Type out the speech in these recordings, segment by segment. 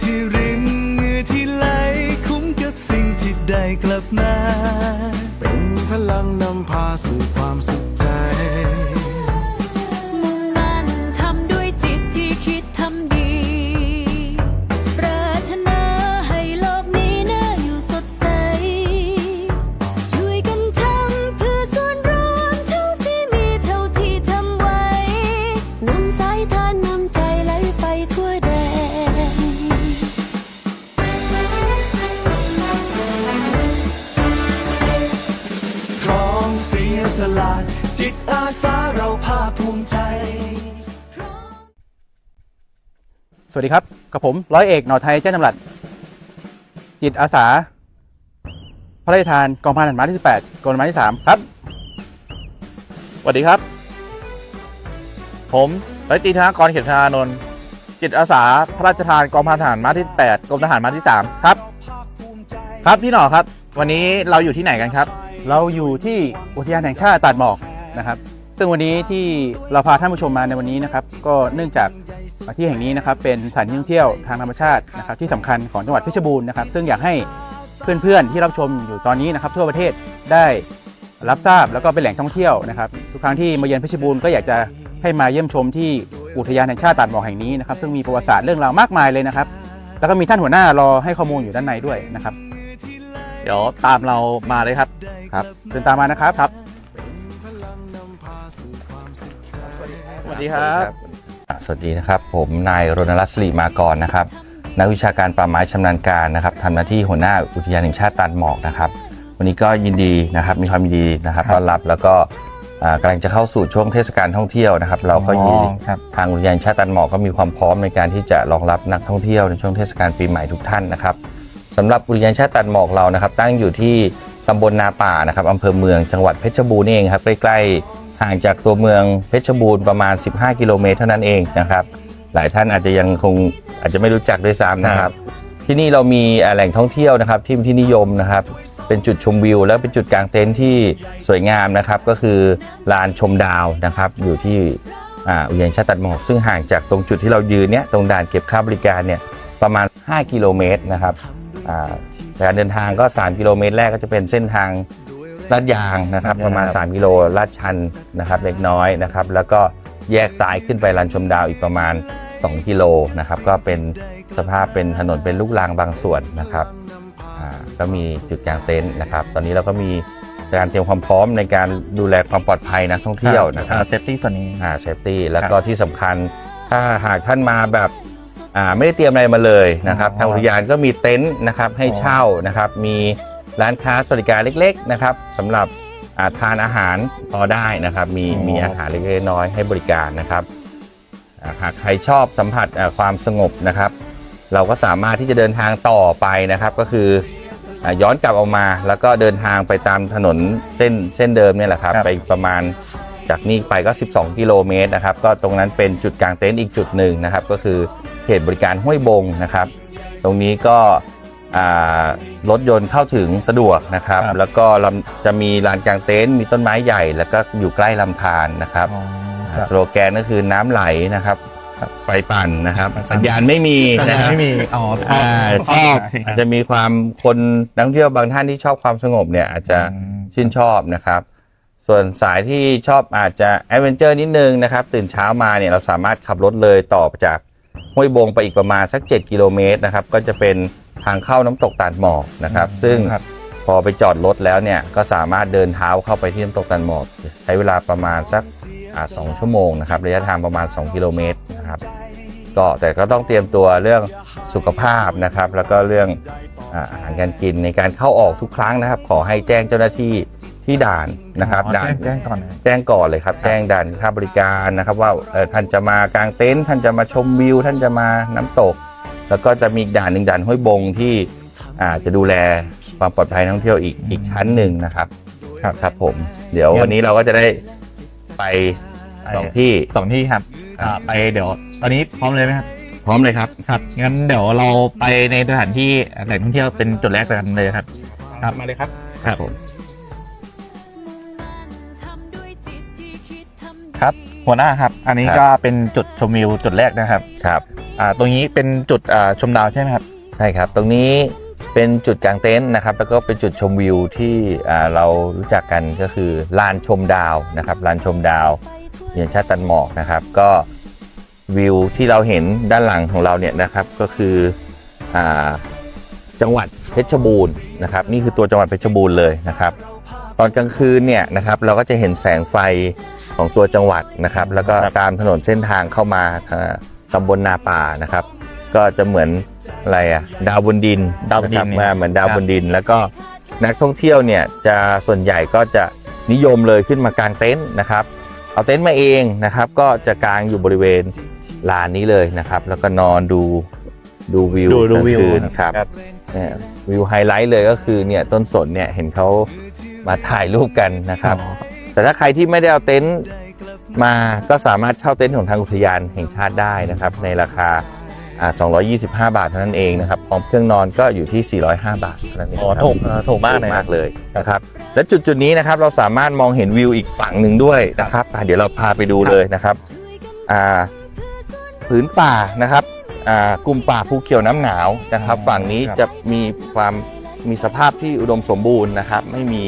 ที่รินเหงื่อที่ไหลคุ้มกับสิ่งที่ได้กลับมา เป็นพลังนำพาสู่ความสุข สวัสดีครับ กับผมร้อยเอกหนอไทยแจ้งจำรัดจิตอาสา พระราชทานกองพันทหารม้าที่ 18กองพันม้าที่ 3 ครับ สวัสดีครับ ผมร้อยตรีธนกรเขียนธนานนท์จิตอาสา พระราชทานกองพันทหารมาที่ 8กรมทหารมาที่ 3 ครับ ครับพี่หน่อครับ วันนี้เราอยู่ที่ไหนกันครับ เราอยู่ที่อุทยานแห่งชาติตาดหมอกนะครับ ซึ่งวันนี้ที่เราพาท่านผู้ชมมาในวันนี้นะครับ ก็เนื่องจาก ที่แห่งนี้นะครับเป็นสถานที่ท่องเที่ยวทางธรรมชาตินะครับที่สำคัญของจังหวัดเพชรบูรณ์นะครับซึ่งอยากให้เพื่อนๆที่รับชมอยู่ตอนนี้นะครับทั่วประเทศได้รับทราบแล้วก็เป็นแหล่งท่องเที่ยวนะครับทุกครั้งที่มาเยือนเพชรบูรณ์ก็อยากจะให้มาเยี่ยมชมที่อุทยานแห่งชาติตาดหมอกแห่งนี้นะครับซึ่งมีประวัติศาสตร์เรื่องราวมากมายเลยนะครับ แล้วก็มีท่านหัวหน้ารอให้ข้อมูลอยู่ด้านในด้วยนะครับ เดี๋ยวตามเรามาเลยครับครับเดินตามมานะครับครับสวัสดีครับ สวัสดีนะครับ ผมนายรณรัตน์สิริมากรนะครับ นักวิชาการป่าไม้ชำนาญการนะครับทำหน้าที่หัวหน้าอุทยานแห่งชาติตาดหมอกนะครับ วันนี้ก็ยินดีนะครับมีความยินดีนะครับต้อนรับแล้วก็อ่ากำลังจะเข้าสู่ช่วงเทศกาลท่องเที่ยวนะครับ เราก็ยินดีอ๋อครับ ทางอุทยานแห่งชาติตาดหมอกก็มีความพร้อมในการที่จะรองรับนักท่องเที่ยวในช่วงเทศกาลปีใหม่ทุกท่านนะครับสำหรับอุทยานแห่งชาติตาดหมอกเรานะครับ ตั้งอยู่ที่ตำบลนาป่านะครับอำเภอเมืองจังหวัดเพชรบูรณ์นี่เองครับใกล้ๆ ห่างจากตัวเมืองเพชรบูรณ์ประมาณ 15 กิโลเมตรเท่านั้นเองนะครับ หลายท่านอาจจะยังคงอาจจะไม่รู้จักด้วยซ้ำนะครับ ที่นี่เรามีแหล่งท่องเที่ยวนะครับที่ที่นิยมนะครับ เป็นจุดชมวิว แล้วเป็นจุดกางเต็นท์ที่สวยงามนะครับ ก็คือลานชมดาวนะครับ อยู่ที่อ,อุทยานชาติตัดหมอกซึ่งห่างจากตรงจุดที่เรายืนเนี่ยตรงด่านเก็บค่าบริการเนี่ยประมาณ 5 กิโลเมตรนะครับอ่การเดินทางก็ 3 กิโลเมตรแรกก็จะเป็นเส้นทาง ลาดยางนะครับประมาณ 3 กิโลลาดชันนะครับเล็กน้อยนะครับ แล้วก็แยกซ้ายขึ้นไปลานชมดาวอีกประมาณ 2 กิโลนะครับ ก็เป็นสภาพเป็นถนนเป็นลูกรังบางส่วนนะครับอ่าก็มีจุดกางเต็นท์นะครับ ตอนนี้เราก็มีการเตรียมความพร้อมในการดูแลความปลอดภัยนักท่องเที่ยวนะครับเซฟตี้ส่วนนี้อ่าเซฟตี้แล้วก็ที่สำคัญถ้าหากท่านมาแบบอ่าไม่ได้เตรียมอะไรมาเลยนะครับอ๋อทางอุทยานก็มีเต็นท์นะครับให้เช่านะครับมี ร้านค้าสวัสดิการเล็กๆนะครับสำหรับอ่าทานอาหารพอได้นะครับ มีมีอาหารเล็กๆน้อยๆให้บริการนะครับอ่าหากใครชอบสัมผัสอ่าความสงบนะครับ เราก็สามารถที่จะเดินทางต่อไปนะครับ ก็คืออ่าย้อนกลับออกมา แล้วก็เดินทางไปตามถนนเส้นเส้นเดิมเนี่ยแหละครับครับไปประมาณจากนี่ไปก็ 12 กิโลเมตรนะครับ ก็ตรงนั้นเป็นจุดกลางเต็นท์อีกจุดหนึ่งนะครับ ก็คือเขตบริการห้วยบงนะครับ ตรงนี้ก็อ่า รถยนต์เข้าถึงสะดวกนะครับ ครับ แล้วก็ลำจะมีลานกลางเต็นท์มีต้นไม้ใหญ่ แล้วก็อยู่ใกล้ลำธารนะครับสโลแกนก็คือน้ำไหลนะครับไฟปั่นนะครับสัญญาณไม่มีนะครับไม่มีอ๋ออ่าชอบอาจจะมีความคนนักท่องเที่ยวบางท่านที่ชอบความสงบเนี่ยอาจจะชื่นชอบนะครับ ส่วนสายที่ชอบอาจจะแอดเวนเจอร์นิดนึงนะครับ ตื่นเช้ามาเนี่ยเราสามารถขับรถเลยต่อจากห้วยบงไปอีกประมาณสัก 7 กิโลเมตรนะครับ ก็จะเป็น ทางเข้าน้ำตกตาดหมอกนะครับ ซึ่งพอไปจอดรถแล้วเนี่ยก็สามารถเดินเท้าเข้าไปที่น้ำตกตาดหมอก ใช้เวลาประมาณสักอ่าสองชั่วโมงนะครับระยะทางประมาณ 2 กิโลเมตรนะครับก็แต่ก็ต้องเตรียมตัวเรื่องสุขภาพนะครับ แล้วก็เรื่องอาอาหารการกินในการเข้าออกทุกครั้งนะครับ ขอให้แจ้งเจ้าหน้าที่ที่ที่ด่านนะครับอ๋อด่านแจ้งแจ้งก่อนนะแจ้งก่อนเลยครับ แจ้งด่านค่าบริการนะครับ ว่าเอ่อท่านจะมากางเต็นท์ท่านจะมาชมวิว ท่านจะมาน้ำตก แล้วก็จะมีอีกด่านหนึ่งด่านห้วยบงที่อ่าจะดูแลความปลอดภัยนักท่องเที่ยวอีกอีกชั้นหนึ่งนะครับ ครับครับผม เดี๋ยววันนี้เราก็จะได้ไปสองที่สองที่ครับครับอ่าไปเดี๋ยว ตอนนี้พร้อมเลยไหมครับ พร้อมเลยครับครับงั้นเดี๋ยวเราไปในสถานที่แหล่งท่องเที่ยวเป็นจุดแรกกันเลยครับ ครับมาเลยครับครับผมทำด้วยจิตที่คิดทำดีครับ หัวหน้าครับ อันนี้ครับ ก็เป็นจุดชมวิวจุดแรกนะครับ ครับ อ่าตรงนี้เป็นจุดอ่าชมดาวใช่ไหมครับ ใช่ครับ ตรงนี้เป็นจุดกางเต็นท์นะครับ แล้วก็เป็นจุดชมวิวที่อ่าเรารู้จักกันก็คือลานชมดาวนะครับลานชมดาวเรียนชาติตันหมอกนะครับ ก็วิวที่เราเห็นด้านหลังของเราเนี่ยนะครับก็คืออ่าจังหวัดเพชรบูรณ์นะครับ นี่คือตัวจังหวัดเพชรบูรณ์เลยนะครับ ตอนกลางคืนเนี่ยนะครับเราก็จะเห็นแสงไฟของตัวจังหวัดนะครับ แล้วก็ครับตามถนนเส้นทางเข้ามาอ่า ตำบลนาป่านะครับ ก็จะเหมือนอะไรอะดาวบนดินดาวบนดินนะครับมาเหมือนดาวครับบนดิน แล้วก็นักท่องเที่ยวเนี่ยจะส่วนใหญ่ก็จะนิยมเลยขึ้นมากางเต็นท์นะครับ เอาเต็นท์มาเองนะครับ ก็จะกางอยู่บริเวณลานนี้เลยนะครับ แล้วก็นอนดูดูวิวดูดูวิวกลางคืนครับเนี่ยวิวไฮไลท์เลยก็คือเนี่ยต้นสนเนี่ยเห็นเขามาถ่ายรูปกันนะครับอ๋อแต่ถ้าใครที่ไม่ได้เอาเต็นท์ มาก็สามารถเช่าเต็นท์ของทางอุทยานแห่งชาติได้นะครับในราคาอ่า225 บาทเท่านั้นเองนะครับพร้อมเครื่องนอนก็อยู่ที่ 405 บาทเท่านั้นเองอ๋อครับถูกเออถูกมากเลยถูมากเลยนะครับและจุดจุดๆนี้นะครับเราสามารถมองเห็นวิวอีกฝั่งหนึ่งด้วยนะครับอะเดี๋ยวเราพาไปดูเลยนะครับอ่าผืนป่านะครับอ่ากลุ่มป่าภูเขียวน้ำหนาวนะครับ ฝั่งนี้จะมีความมีสภาพที่อุดมสมบูรณ์นะครับ ไม่มี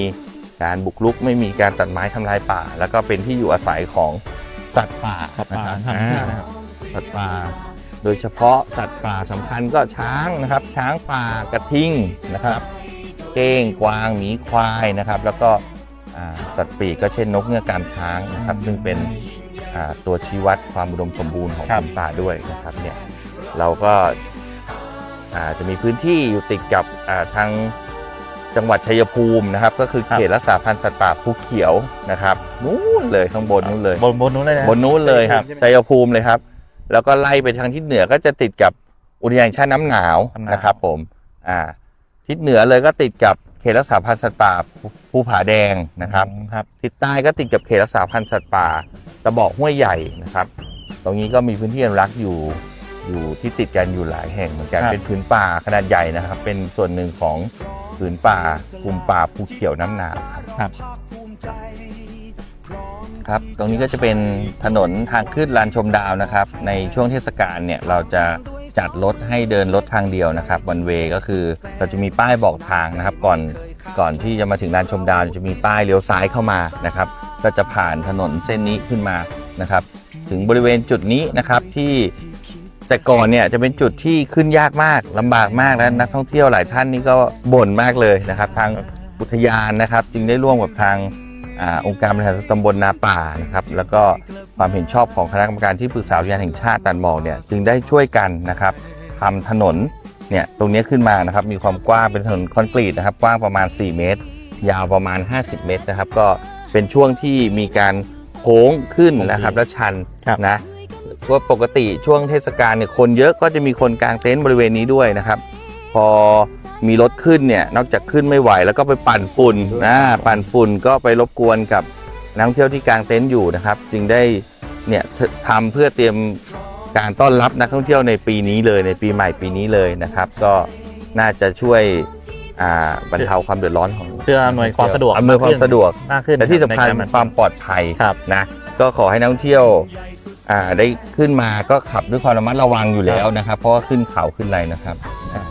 การบุกรุก ไม่มีการตัดไม้ทำลายป่า แล้วก็เป็นที่อยู่อาศัยของสัตว์ป่าสัตว์ป่านะครับธรรมชาตินะครับสัตว์ป่า โดยเฉพาะสัตว์ป่าสำคัญก็ช้างนะครับ ช้างป่ากระทิงนะครับ เก้งกวางหมีควายนะครับ แล้วก็อ่าสัตว์ปีกก็เช่นนกเงือกกามช้างนะครับ ซึ่งเป็นอ่าตัวชี้วัดความอุดมสมบูรณ์ของครับผืนป่าด้วยนะครับเนี่ยเราก็อ่าจะมีพื้นที่อยู่ติดกับอ่าทาง จังหวัดชัยภูมินะครับก็คือเขตรักษาพันธุ์สัตว์ป่าภูเขียวนะครับนู้นเลยข้างบนนู้นเลยบนบนนู้นเลยนะบนนู้นเลยครับชัยภูมิเลยครับ แล้วก็ไล่ไปทางทิศเหนือก็จะติดกับอุทยานแห่งชาติน้ำหนาวน้ำหนาวนะครับ ผมอ่าทิศเหนือเลยก็ติดกับเขตรักษาพันธุ์สัตว์ป่าภูผาแดงนะครับครับทิศใต้ก็ติดกับเขตรักษาพันธุ์สัตว์ป่าตะบอกห้วยใหญ่นะครับ ตรงนี้ก็มีพื้นที่อนุรักษ์อยู่ อยู่ที่ติดกันอยู่หลายแห่งเหมือนกัน ครับ เป็นพื้นป่าขนาดใหญ่นะครับ เป็นส่วนหนึ่งของผืนป่ากลุ่มป่าภูเขียวน้ำหนาวครับครับ ครับ ตรงนี้ก็จะเป็นถนนทางขึ้นลานชมดาวนะครับ ในช่วงเทศกาลเนี่ยเราจะจัดรถให้เดินรถทางเดียวนะครับวันเวก็คือเราจะมีป้ายบอกทางนะครับ ก่อนก่อนที่จะมาถึงลานชมดาวจะมีป้ายเลี้ยวซ้ายเข้ามานะครับ ก็จะผ่านถนนเส้นนี้ขึ้นมานะครับ ถึงบริเวณจุดนี้นะครับที่ แต่ก่อนเนี่ยจะเป็นจุดที่ขึ้นยากมากลำบากมากและนักท่องเที่ยวหลายท่านนี่ก็บ่นมากเลยนะครับ ทางอุทยานนะครับ จึงได้ร่วมกับทางอาองค์การบริหารส่วนตำบลนาป่านะครับแล้วก็ความเห็นชอบของคณะกรรมการที่ปรึกษาอุทยานแห่งชาติตันหมอกเนี่ยจึงได้ช่วยกันนะครับทำถนนเนี่ยตรงนี้ขึ้นมานะครับมีความกว้างเป็นถนนคอนกรีตนะครับกว้างประมาณ 4 เมตร ยาวประมาณ 50 เมตรนะครับ ก็เป็นช่วงที่มีการโค้งขึ้นนะครับแล้วชันครับนะ ว่าปกติช่วงเทศกาลเนี่ยคนเยอะก็จะมีคนกางเต็นท์บริเวณนี้ด้วยนะครับ พอมีรถขึ้นเนี่ยนอกจากขึ้นไม่ไหวแล้วก็ไปปั่นฝุ่นนะปั่นฝุ่นก็ไปรบกวนกับนักท่องเที่ยวที่กางเต็นท์อยู่นะครับ จึงได้เนี่ยทำเพื่อเตรียมการต้อนรับนักท่องเที่ยวในปีนี้เลยในปีใหม่ปีนี้เลยนะครับ ก็น่าจะช่วยอ่าบรรเทาความเดือดร้อนของเพื่ออำนวยความสะดวกอำนวยความสะดวกมากขึ้นและที่สำคัญในกรความปลอดภัยครับนะก็ขอให้นักท่องเที่ยว อ่าได้ขึ้นมาก็ขับด้วยความระมัดระวังอยู่แล้วนะครับ เพราะว่าขึ้นเขาขึ้นอะไรนะครับอ่า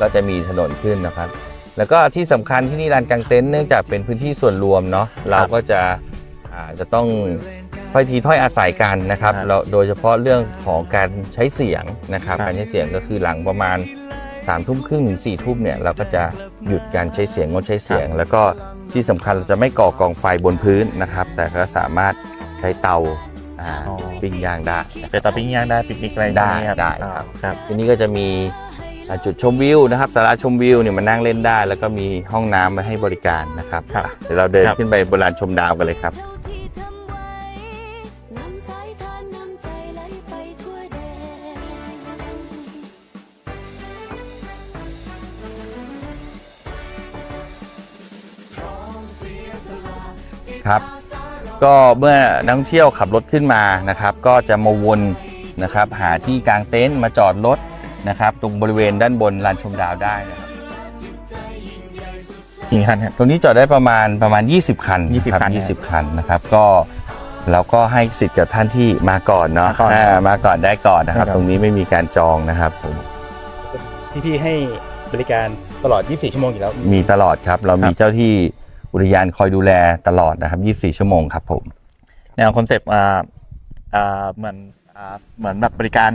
ก็จะมีถนนขึ้นนะครับ แล้วก็ที่สำคัญที่นี่ลานกางเต็นท์เนื่องจากเป็นพื้นที่ส่วนรวมเนาะเราก็จะอ่าจะต้องถ้อยทีถ้อยอาศัยกันนะครับครับเราโดยเฉพาะเรื่องของการใช้เสียงนะครับ ครับ การใช้เสียงก็คือหลังประมาณสามทุ่มครึ่งถึงสี่ทุ่มเนี่ยเราก็จะหยุดการใช้เสียงงดใช้เสียง แล้วก็ที่สำคัญเราจะไม่ก่อกองไฟบนพื้นนะครับ แต่ก็สามารถใช้เตา อ่าอ๋อปิ้งย่างได้ไปต่อปิ้งย่างได้ปิกนิกอะไรได้อย่างเงี้ยได้ครับครับทีนี้ก็จะมีอ่าจุดชมวิวนะครับสาราชมวิวเนี่ยมานั่งเล่นได้ แล้วก็มีห้องน้ำมาให้บริการนะครับครับเดี๋ยวเราเดินครับขึ้นไปบนลานชมดาวกันเลยครับเท่าที่ทำไว้นำสายทานนำใจไหลไปทั่วแดนครับ ก็เมื่อนักท่องเที่ยวขับรถขึ้นมานะครับ ก็จะมาวนนะครับ หาที่กางเต็นท์มาจอดรถนะครับ ตรงบริเวณด้านบนลานชมดาวได้นะครับกี่คันครับตรงนี้จอดได้ประมาณประมาณ 20 คัน20รับคัน20 คันนะครับ ก็เราก็ให้สิทธิ์กับท่านที่มาก่อนเนาะมาก่อน อ่ามาก่อนได้ก่อนนะครับครับ ตรงนี้ไม่มีการจองนะครับผม พี่ๆให้บริการตลอด 24 ชั่วโมงอยู่แล้ว มีตลอดครับ เรามีเจ้าที่ อุทยานคอยดูแลตลอดนะครับ 24 ชั่วโมงครับผมแนวคอนเซปต์อ่าอ่าเหมือนอ่าเหมือนแบบบริการ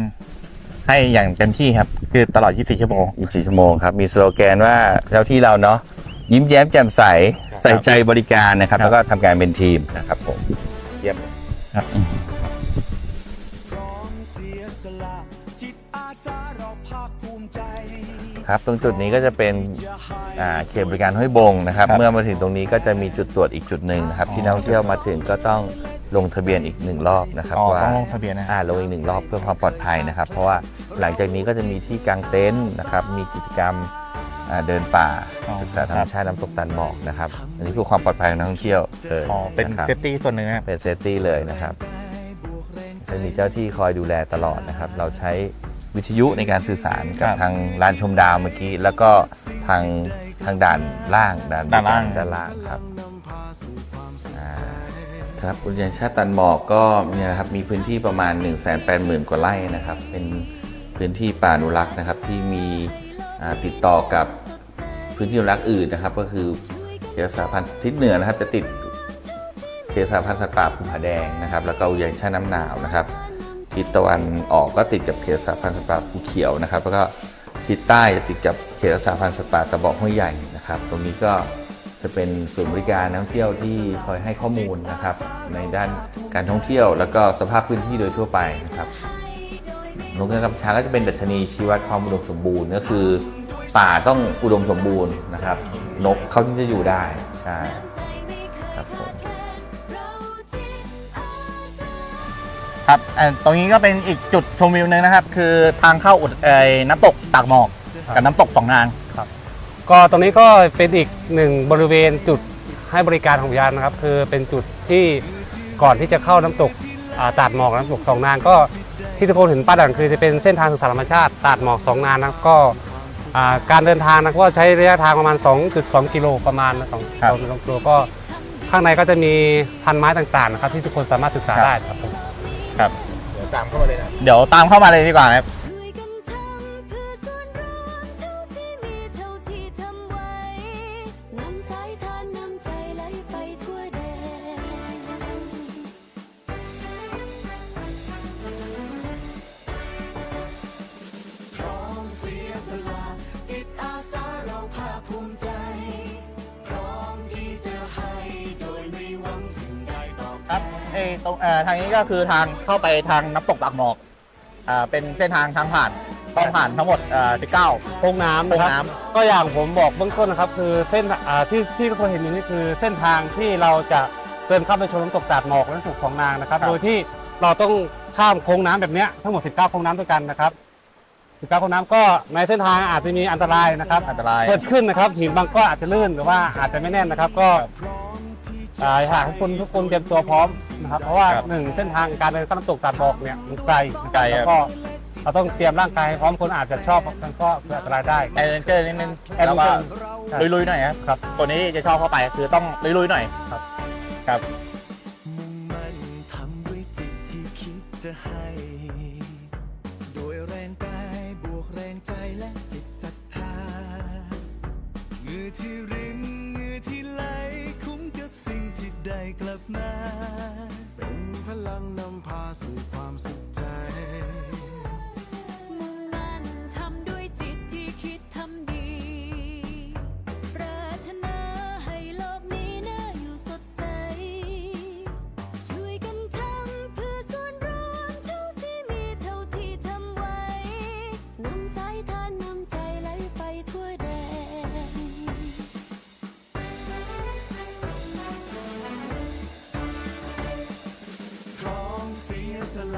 ให้อย่างเต็มที่ครับ คือตลอด 24 ชั่วโมง 24 ชั่วโมงครับ มีสโลแกนว่าเจ้าที่เราเนาะยิ้มแย้มแจ่มใสใส่ใจบริการนะครับครับแล้วก็ทำงานเป็นทีมนะครับผมเยี่ยมครับ ครับตรงจุดนี้ก็จะเป็นอ่าเขตบริการห้วยบงนะครับครับ เมื่อมาถึงตรงนี้ก็จะมีจุดตรวจอีกจุดหนึ่งนะครับอ๋อที่นักท่องเที่ยวมาถึงก็ต้องลงทะเบียนอีกหนึ่งรอบนะครับอ๋อว่าต้องลงทะเบียนนะอ่าลงอีกหนึ่งรอบเพื่อความปลอดภัยนะครับ เพราะว่าหลังจากนี้ก็จะมีที่กางเต็นท์นะครับมีกิจกรรมอ่าเดินป่าอ๋อศึกษาธรรมชาติน้ำตกตันหมอกนะครับอันนี้คือความปลอดภัยของนักท่องเที่ยวเลยอ๋อเป็นนะครับเซฟตี้ส่วนหนึ่งนะครับเป็นเซฟตี้เลยนะครับจะมีเจ้าที่คอยดูแลตลอดนะครับ เราใช้ วิทยุในการสื่อสารกับครับทางลานชมดาวเมื่อกี้ แล้วก็ทางทางด่านล่างด่านด้านล่าง ด้านล่างครับอ่าครับอุทยานชาติตันหมอกก็เนี่ยนะครับมีพื้นที่ประมาณ 1 8 0 0 0 0 กว่าไร่นะครับ เป็นพื้นที่ป่าอนุรักษ์นะครับที่มีอ่าติดต่อกับพื้นที่อนุรักษ์อื่นนะครับ ก็คือเขตรักษาพันธุ์ทิศเหนือนะครับจะติดเขตสาพันธุ์สัตว์ป่าภูผาแดงนะครับ แล้วก็อุทยานชาติน้ำหนาวนะครับ ทิศตะวันออกก็ติดกับเขตสาพันธ์สัตว์ป่าภูเขียวนะครับ แล้วก็ทิศใต้จะติดกับเขตสาพันธ์สัตว์ป่าตะบอกห้วยใหญ่นะครับ ตรงนี้ก็จะเป็นศูนย์บริการนักท่องเที่ยวที่คอยให้ข้อมูลนะครับ ในด้านการท่องเที่ยว แล้วก็สภาพพื้นที่โดยทั่วไปนะครับนกกระกำช้างก็จะเป็นดัชนีชี้วัดความอุดมสมบูรณ์ก็คือ ป่าต้องอุดมสมบูรณ์นะครับ นกเขาที่จะอยู่ได้ใช่ ครับอ่าตรงนี้ก็เป็นอีกจุดชมวิวหนึ่งนะครับ คือทางเข้าอุดเอ่อน้ำตกตากหมอกกับน้ำตกสองนาง ก็ตรงนี้ก็เป็นอีกหนึ่งบริเวณจุดให้บริการของอุทยานนะครับ คือเป็นจุดที่ก่อนที่จะเข้าน้ำตกอ่าตาดหมอกน้ำตกสองนางก็ที่ทุกคนเห็นป้ายด่านคือจะเป็นเส้นทางศึกษาธรรมชาติตาดหมอกสองนางนะครับก็อ่าการเดินทางนะก็ใช้ระยะทางประมาณ 2.2 กิโลประมาณนะสองครับสองกิโลก็ข้างในก็จะมีพันไม้ต่างๆนะครับที่ทุกคนสามารถศึกษาได้ครับผม ครับ เดี๋ยวตามเข้ามาเลยนะ เดี๋ยวตามเข้ามาเลยดีกว่าครับช่วยกันทำเพื่อส่วนรวมเท่าที่มีเท่าที่ทำไว้นำสายทานนำใจไหลไปทั่วแดน พร้อมเสียสละ ตรงเอ่อทางนี้ก็คือทางเข้าไปทางน้ำตกตากหมอกอ่าเป็นเส้นทางทางผ่านต้องผ่านทั้งหมดอ่า19โค้งน้ำโค้นะงครับน้ก็อย่างผมบอกเบื้องต้นนะครับ คือเส้นอ่าที่ที่ทุกคนเห็นอยู่นี่คือเส้นทางที่เราจะเดินเข้าไปชมน้ำตกตาดหมอกและน้ำตกของนางนะครับ โดยที่เราต้องข้ามโค้งน้ำแบบเนี้ยทั้งหมด 19โค้งน้ำด้วยกันนะครับ19โค้งน้ำก็ในเส้นทางอาจจะมีอันตรายนะครับำอันตราย เกิดขึ้นนะครับหินบางก้อนอาจจะลื่นหรือว่าอาจจะไม่แน่นนะครับ ก็ อ่าอยากให้ทุกคนทุกคนเตรียมตัวพร้อมนะครับเพราะว่าครับหนึ่งเส้นทางการเดินเข้าน้ำตกตาดหมอกเนี่ยมันไกลนะครับไกลครับ แล้วก็เราต้องเตรียมร่างกายให้พร้อมคนอาจจะชอบมันก็เกิดอันตรายได้ แอดเวนเจอร์นิดนึงแอดแล้วเวนก็เจอร์ ลุยๆหน่อยครับครับ ตัวนี้จะชอบเข้าไปคือต้องลุยๆหน่อยครับ ครับ ล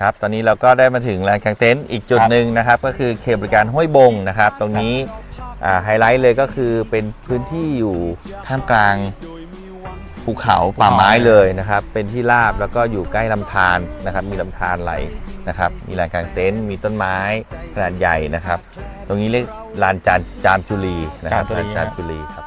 ครับตอนนี้เราก็ได้มาถึงลานกางเต็นท์อีกจุดครับหนึ่งนะครับ ก็คือเขตบริการห้วยบงนะครับ ตรงนี้อ่าไฮไลท์เลยก็คือเป็นพื้นที่อยู่ท่ามกลางภูเขาป่าไม้เลยนะครับ เป็นที่ราบแล้วก็อยู่ใกล้ลำธารนะครับ มีลำธารไหลนะครับ มีลานกางเต็นท์มีต้นไม้ขนาดใหญ่นะครับ ตรงนี้เรียกลานจานจามจุลีนะครับจามจุลีลานจามจุลีครับ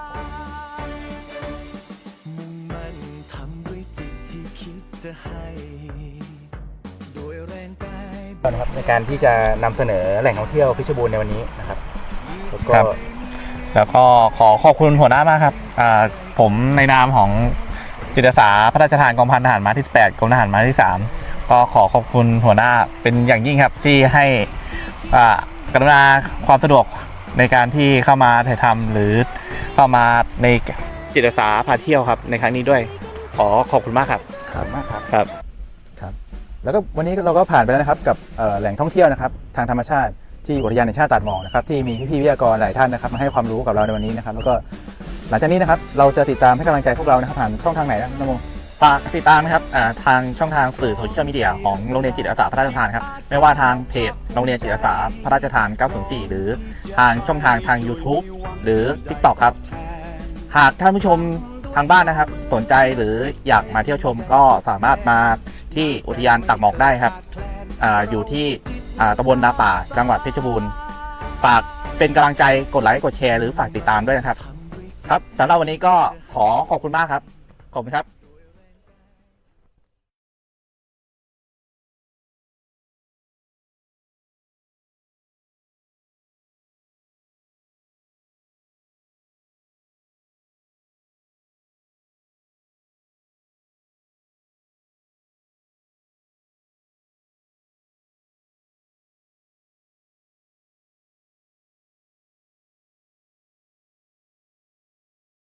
การที่จะนำเสนอแหล่งท่องเที่ยวเพชรบูรณ์ในวันนี้นะครับแล้วก็ครับ แล้วก็ขอขอบคุณหัวหน้ามากครับอ่าผมในนามของจิตอาสาพระราชทานกองพันทหารม้าที่8กรมทหารม้าที่ 3 ก็ขอขอบคุณหัวหน้าเป็นอย่างยิ่งครับที่ให้อ่ากรุณาความสะดวกในการที่เข้ามาถ่ายทำหรือเข้ามาในจิตอาสาพาเที่ยวครับในครั้งนี้ด้วย ขอขอบคุณมากครับ ขอบคุณมากครับ ครับครับ แล้วก็วันนี้เราก็ผ่านไปแล้วนะครับกับแหล่งท่องเที่ยวนะครับ ทางธรรมชาติที่อุทยานแห่งชาติตาดหมอกนะครับที่มีพี่ๆวิทยากรหลายท่านนะครับมาให้ความรู้กับเราในวันนี้นะครับ แล้วก็หลังจากนี้นะครับเราจะติดตามให้กำลังใจพวกเรานะครับผ่านช่องทางไหนนะนโมฝากติดตามนะครับทางช่องทางสื่อโซเชียลมีเดียของโรงเรียนจิตอาสาพระราชทานครับไม่ว่าทางเพจโรงเรียนจิตอาสาพระราชทาน 904 หรือทางช่องทางทาง YouTube หรือ TikTok ครับ หากท่านผู้ชม ทางบ้านนะครับ สนใจหรืออยากมาเที่ยวชมก็สามารถมาที่อุทยานตักหมอกได้ครับออยู่ที่ตำบลนาป่าจังหวัดเพชรบูรณ์ฝากเป็นกำลังใจกดไลค์กดแชร์หรือฝากติดตามด้วยนะครับ ครับสำหรับวันนี้ก็ขอขอบคุณมากครับ ขอบคุณครับ